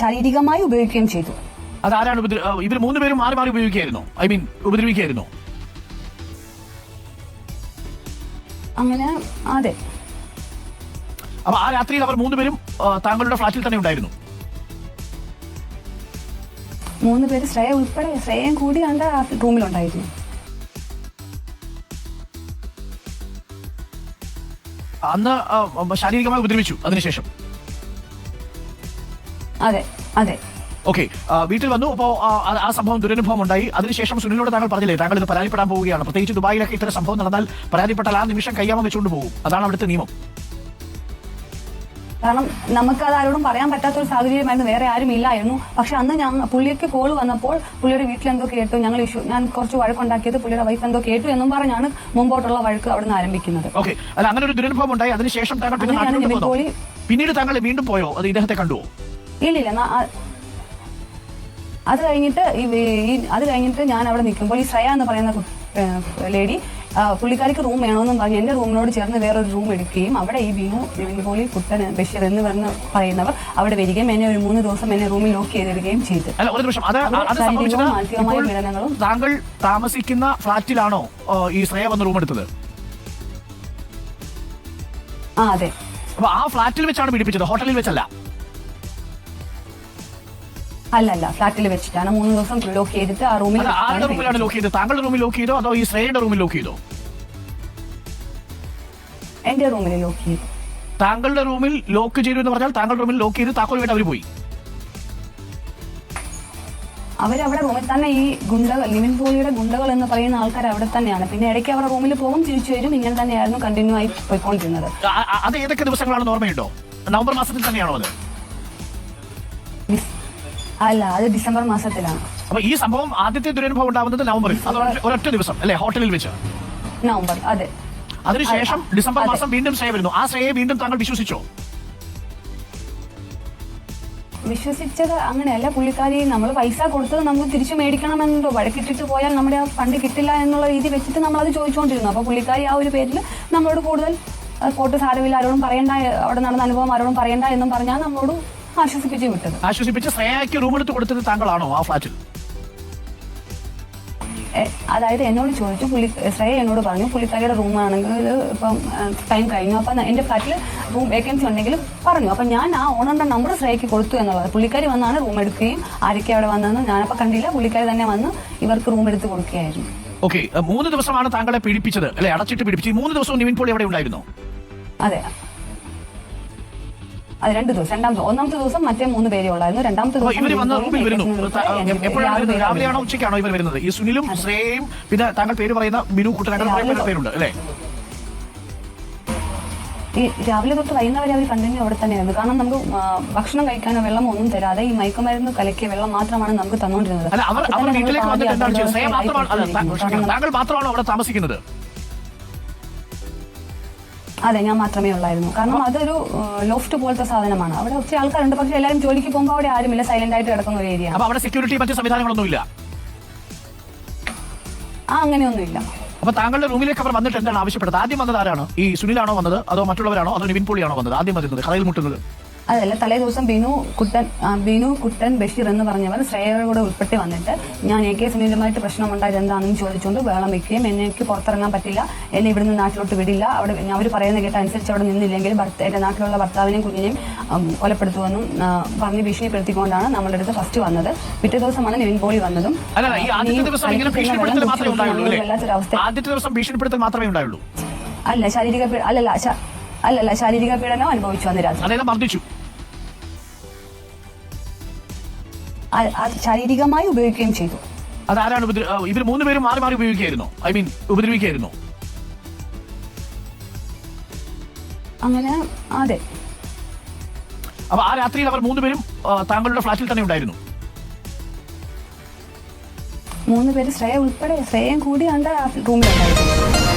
ശാരീരികമായി ഉപയോഗിക്കുകയും ചെയ്തു. അത് ആരാണ് ഉപദ്ര ഇവർ മൂന്നുപേരും മാറി മാറി ഉപയോഗിക്കുകയായിരുന്നു. ഐ മീൻ ഉപദ്രവിക്കുകയായിരുന്നു. അങ്ങനെ അതെ. അപ്പൊ ആ രാത്രിയിൽ അവർ മൂന്നുപേരും പേരും താങ്കളുടെ ഫ്ലാറ്റിൽ തന്നെ ഉണ്ടായിരുന്നു. മൂന്ന് പേര് ശ്രേയ ഉൾപ്പെടെ ശ്രേയം കൂടി കണ്ട ആ റൂമിലുണ്ടായിരുന്നു അന്ന് ശാരീരികമായി ഉപദ്രവിച്ചു അതിനുശേഷം. അതെ അതെ. ഓക്കെ വീട്ടിൽ വന്നു. അപ്പോൾ ആ സംഭവം ദുരനുഭവം ഉണ്ടായി അതിനുശേഷം സുനിലിനോട് താങ്കൾ പറഞ്ഞില്ലേ താങ്കൾ ഇത് പരാതിപ്പെടാൻ പോവുകയാണ്. പ്രത്യേകിച്ച് ദുബായിലൊക്കെ ഇത്തരം സംഭവം നടന്നാൽ പരാതിപ്പെട്ടാൽ ആ നിമിഷം കയ്യാമം വെച്ചുകൊണ്ട് പോകും. അതാണ് അവിടുത്തെ നിയമം. കാരണം നമുക്ക് അത് ആരോടും പറയാൻ പറ്റാത്ത ഒരു സാഹചര്യമായിരുന്നു. വേറെ ആരും ഇല്ലായിരുന്നു. പക്ഷെ അന്ന് ഞാൻ പുള്ളിക്ക് കോൾ വന്നപ്പോൾ പുള്ളിയുടെ വീട്ടിൽ എന്തോ കേട്ടു. ഞങ്ങൾ ഇഷ്യൂ ഞാൻ കുറച്ച് വഴക്കുണ്ടാക്കിയത് പുള്ളിയുടെ വൈഫ് എന്തോ കേട്ടു എന്നും പറഞ്ഞാണ് മുമ്പോട്ടുള്ള വഴക്ക് ആരംഭിക്കുന്നത്. നിവിൻ പോന്നോ? പോളി പിന്നീട് താങ്കൾ വീണ്ടും പോയോ? അത് ഇദ്ദേഹത്തെ കണ്ടുവോ? ഇല്ലില്ല അത് കഴിഞ്ഞിട്ട് ഈ അത് കഴിഞ്ഞിട്ട് ഞാൻ അവിടെ നിൽക്കുമ്പോൾ ഈ ശ്രേയ എന്ന് പറയുന്ന ലേഡി പുള്ളിക്കാരിക്ക് റൂം വേണമെന്നും പറഞ്ഞ് എന്റെ റൂമിനോട് ചേർന്ന് വേറൊരു റൂം എടുക്കുകയും അവിടെ ഈ ബിനു നിവിൻപോളി കുട്ടൻ ബഷീർ എന്ന് പറഞ്ഞ് പറയുന്നവർ അവിടെ വരികയും എന്നെ ഒരു മൂന്ന് ദിവസം എന്നെ റൂമിൽ ലോക്ക് ചെയ്തിടുകയും ചെയ്തു. പീഡനങ്ങളും താങ്കൾ താമസിക്കുന്ന ഫ്ലാറ്റിലാണോ ഈ ശ്രേയ വന്ന് റൂം എടുത്തത്? ആ അതെ. അപ്പൊ ആ ഫ്ളാറ്റിൽ വെച്ചാണ് പീഡിപ്പിച്ചത് ഹോട്ടലിൽ വെച്ചല്ല? അല്ലല്ല ഫ്ലാറ്റിൽ വെച്ചിട്ടാണ്. മൂന്ന് ദിവസം ലോക്ക് ചെയ്തിട്ട് ആ റൂമിൽ ആരുടെ റൂമിലാണ് ലോക്ക് ചെയ്തത്? താങ്കളുടെ റൂമിൽ ലോക്ക് ചെയ്തോ? അതോ ഈ ശ്രേയയുടെ റൂമിൽ ലോക്ക് ചെയ്തോ? എന്റെ റൂമിൽ ലോക്ക് ചെയ്തു. താങ്കളുടെ റൂമിൽ ലോക്ക് ചെയ്തു എന്ന് പറഞ്ഞാൽ താങ്കളുടെ റൂമിൽ ലോക്ക് ചെയ്ത് താക്കോൽ വീട്ട് അവർ പോയി. അവരവിടെ റൂമിൽ തന്നെ ഈ ഗുണ്ടകൾ ലിവിൻ പോളിയുടെ ഗുണ്ടകൾ എന്ന് പറയുന്ന ആൾക്കാർ അവിടെ തന്നെയാണ്. പിന്നെ ഇടയ്ക്ക് അവരുടെ റൂമിൽ പോകും തിരിച്ചു വരും. ഇങ്ങനെ തന്നെയായിരുന്നു കണ്ടിന്യൂ ആയി പോയിക്കൊണ്ടിരുന്നത്. അത് ഏതൊക്കെ ദിവസങ്ങളാണ് ഓർമ്മയുണ്ടോ? നവംബർ മാസത്തിൽ തന്നെയാണോ അത്? അല്ല അത് ഡിസംബർ മാസത്തിലാണ്. അപ്പൊ ഈ സംഭവം ആദ്യത്തെ ദുരനുഭവം ഉണ്ടാവുന്നത് നവംബറിൽ. ഒരൊറ്റ- ദിവസം അല്ലെ? ഹോട്ടലിൽ വെച്ച്. നവംബർ അതെ. അതിനുശേഷം ഡിസംബർ മാസം വീണ്ടും ശ്രേയ വരുന്നു. ആ ശ്രേയെ വീണ്ടും താങ്കൾ വിശ്വസിച്ചോ? വിശ്വസിച്ചത് അങ്ങനെയല്ല. പുള്ളിക്കാരി നമ്മൾ പൈസ കൊടുത്തത് നമുക്ക് തിരിച്ചു മേടിക്കണമെന്നുണ്ടോ വഴക്കിട്ടിട്ട് പോയാൽ നമ്മുടെ ആ ഫണ്ട് കിട്ടില്ല എന്നുള്ള രീതി വെച്ചിട്ട് നമ്മൾ അത് ചോദിച്ചുകൊണ്ടിരുന്നു. അപ്പൊ പുള്ളിക്കാരി ആ ഒരു പേരിൽ നമ്മളോട് കൂടുതൽ "ആ, കോട്ട് സാരമില്ല ആരോടും പറയണ്ട അവിടെ നടന്ന അനുഭവം ആരോടും പറയണ്ട എന്നും പറഞ്ഞാൽ നമ്മളോട് ആശ്വസിപ്പിച്ച് വിട്ടത്. ആശ്വസിപ്പിച്ച് ശ്രേയയ്ക്ക് റൂം എടുത്ത് കൊടുത്തത് താങ്കളാണോ ആ ഫ്ലാറ്റിൽ? അതായത് എന്നോട് ചോദിച്ചു പുള്ളി ശ്രേയ എന്നോട് പറഞ്ഞു പുള്ളിക്കാരിയുടെ റൂമാണെങ്കിൽ ഇപ്പം ടൈം കഴിഞ്ഞു. അപ്പം എന്റെ ഫ്ലാറ്റിൽ റൂം വേക്കൻസി ഉണ്ടെങ്കിൽ പറഞ്ഞു. അപ്പം ഞാൻ ആ ഓണറിന്റെ നമ്പർ ശ്രേയയ്ക്ക് കൊടുത്തു എന്നുള്ളത്. പുള്ളിക്കാരി വന്നാണ് റൂം എടുക്കുകയും ആരൊക്കെ അവിടെ വന്നതെന്ന് ഞാനപ്പോൾ കണ്ടില്ല. പുള്ളിക്കാരി തന്നെ വന്ന് ഇവർക്ക് റൂം എടുത്ത് കൊടുക്കുകയായിരുന്നു. ഓക്കെ മൂന്ന് ദിവസമാണ് താങ്കളെ പീഡിപ്പിച്ചത് അല്ലെ അടച്ചിട്ട് പീഡിപ്പിച്ചു മൂന്ന് ദിവസവും നിവിൻ പോളി എവിടെ ഉണ്ടായിരുന്നു? അതെ. അത് രണ്ട് ദിവസം രണ്ടാമത്തെ ഒന്നാമത്തെ ദിവസം മറ്റേ മൂന്ന് പേരെ ഉള്ളായിരുന്നു. രണ്ടാമത്തെ ദിവസം ഉച്ചയ്ക്കാണോ ഇവർ വരുന്നത്? ഈ സുനിലും ശ്രേയയും പിന്നെ താങ്കൾ പേര് പറയുന്ന ബിനു കുട്ടനാട് രാവിലെ പേരുണ്ട് അല്ലേ? ഈ രാവിലെ തൊട്ട് വൈകുന്നവരെ അവർ കണ്ടിന്യൂ അവിടെ തന്നെയായിരുന്നു. കാരണം നമുക്ക് ഭക്ഷണം കഴിക്കാനോ വെള്ളം ഒന്നും തരാതെ ഈ മയക്കുമരുന്ന് കലക്കിയ വെള്ളം മാത്രമാണ് നമുക്ക് തന്നുകൊണ്ടിരുന്നത്. അല്ല അവർ അപ്പോൾ അവർ അതെ ഞാൻ മാത്രമേ ഉള്ളായിരുന്നു. കാരണം അതൊരു ലോഫ്റ്റ് പോലത്തെ സാധനമാണ്. അവിടെ ഒത്തിരി ആൾക്കാരുണ്ട്. പക്ഷെ എല്ലാവരും ജോലിക്ക് പോകുമ്പോൾ അവിടെ ആരുമില്ല. സൈലന്റ് ആയിട്ട് കിടക്കുന്ന ഒരു ഏരിയ അപ്പൊ അവിടെ സെക്യൂരിറ്റി മറ്റു സംവിധാനങ്ങളൊന്നും ഇല്ല ആ അങ്ങനെയൊന്നുമില്ല. അപ്പൊ താങ്കളുടെ റൂമിലേക്ക് അവർ വന്നിട്ട് എന്താണ് ആവശ്യപ്പെട്ടത്? ആദ്യം വന്നത് ആരാണ്? ഈ സുനിലാണോ വന്നത്? അതോ മറ്റുള്ളവരാണോ? അതോ നിവിൻ പോളിയാണോ വന്നത്? ആദ്യം വന്നിരുന്നത് കടയിൽ മുട്ടുന്നത്? അതല്ല തലേ ദിവസം ബിനു കുട്ടൻ ബിനു കുട്ടൻ ബഷീർ എന്ന് പറഞ്ഞവർ ശ്രേയയുടെ കൂടെ ഉൾപ്പെട്ട് വന്നിട്ട് ഞാൻ എ കെ സുനിലുമായിട്ട് പ്രശ്നമുണ്ടായത് എന്താണെന്ന് ചോദിച്ചുകൊണ്ട് വേളം വെക്കുകയും എന്നെ എനിക്ക് പുറത്തിറങ്ങാൻ പറ്റില്ല എന്നെ ഇവിടുന്ന് നാട്ടിലോട്ട് വിടില്ല അവിടെ അവർ പറയുന്ന കേട്ട അനുസരിച്ച് അവിടെ നിന്നില്ലെങ്കിൽ ഭർത്ത എന്റെ നാട്ടിലുള്ള ഭർത്താവിനെയും കുഞ്ഞിനെയും കൊലപ്പെടുത്തുമെന്നും പറഞ്ഞ് ഭീഷണിപ്പെടുത്തിക്കൊണ്ടാണ് നമ്മളുടെ അടുത്ത് ഫസ്റ്റ് വന്നത്. പിറ്റേ ദിവസമാണ് നിവിൻ പോളി വന്നതും. വല്ലാത്തൊരവസ്ഥ ആദ്യത്തെ ദിവസം ഭീഷണിപ്പെടുത്തൽ മാത്രമേ ഉണ്ടായുള്ളൂ. അല്ല ശാരീരിക അല്ലല്ല അല്ലല്ല ശാരീരിക പീഡനം അനുഭവിച്ചു അന്ന് രാത്രി. അതായത് മർദ്ദിച്ചു അ- അത് ശാരീരികമായി ഉപയോഗിക്കുകയും ചെയ്തു. അതാരാണ് ഉപദ്ര ഇവർ മൂന്നുപേരും മാറി മാറി ഉപയോഗിക്കുകയായിരുന്നു. ഐ മീൻ ഉപദ്രവിക്കുകയായിരുന്നു. അങ്ങനെ അതെ. അപ്പൊ ആ രാത്രിയിൽ അവർ മൂന്ന് പേരും താങ്കളുടെ ഫ്ലാറ്റിൽ തന്നെ ഉണ്ടായിരുന്നു. മൂന്ന് പേര് ശ്രേയ ഉൾപ്പെടെ ശ്രേയം കൂടി അണ്ട റൂമിലുണ്ടായിരുന്നു